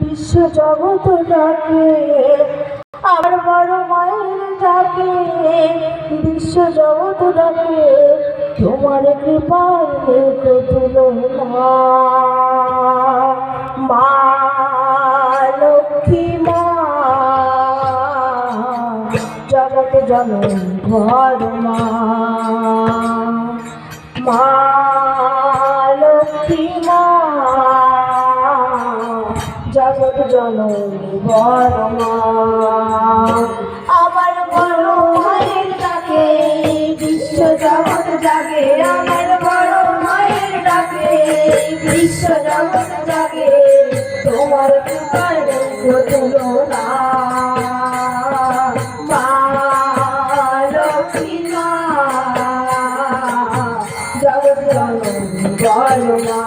বিশ্ব জগত ডাকে, আমার বড় মায়ের ডাকে বিশ্ব জগত ডাকে, তোমার কৃপার তুলনা। মা, লক্ষ্মী মা জগত ঘর মা। মা, লক্ষ্মী মা জগৎ জননী বর্মা আমার বড় মায়ের ডাকে, বিশ্ব জগৎ জাগে। আমার বড় মায়ের ডাকে, বিশ্ব জগৎ জাগে। তোমার কৃপার তুলনা জগৎ জননী বর্মা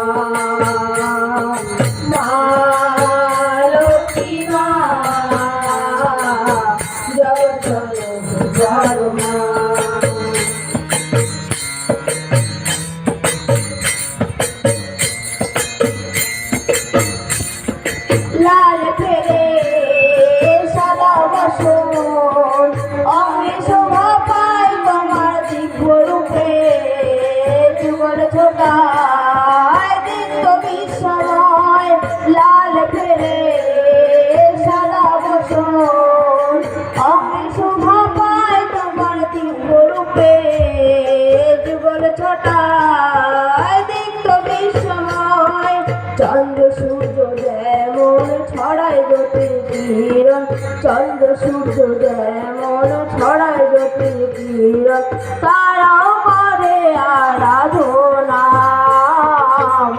ছড়ায় জটিল কিরণ। চন্দ্র, সূর্য, যেমন ছড়ায় জটিল কিরণ। তারাও করে আরাধনা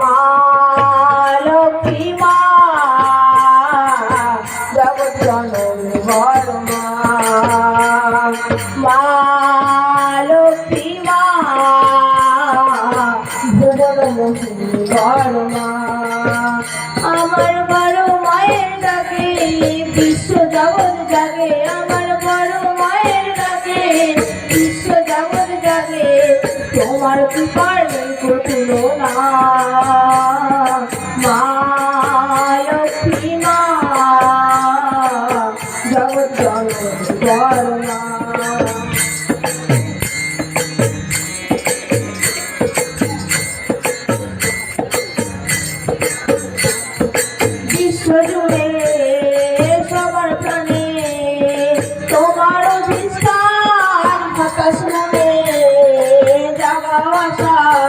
মালকী মা ভুবন মোহিনী বর্মা। আমার তুলো না মা লক্ষ্মী মা জগৎ জগৎ Thank you. ভালোবাসা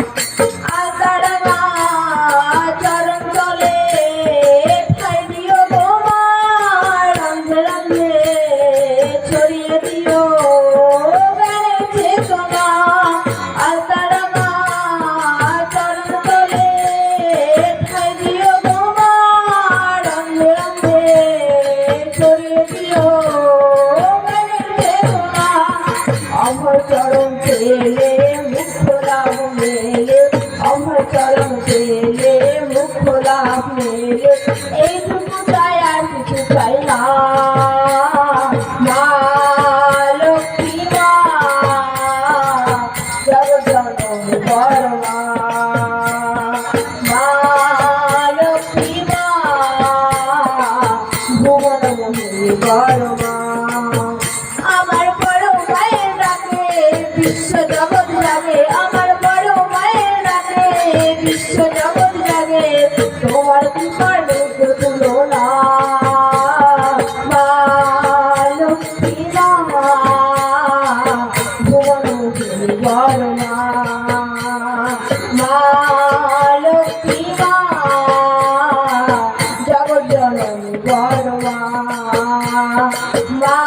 ছেলে এইটুকু চাই আর কিছু চাই না মা লক্ষ্মী মা জগজন বড় মা। জগজ্জননী বড়ুয়া মা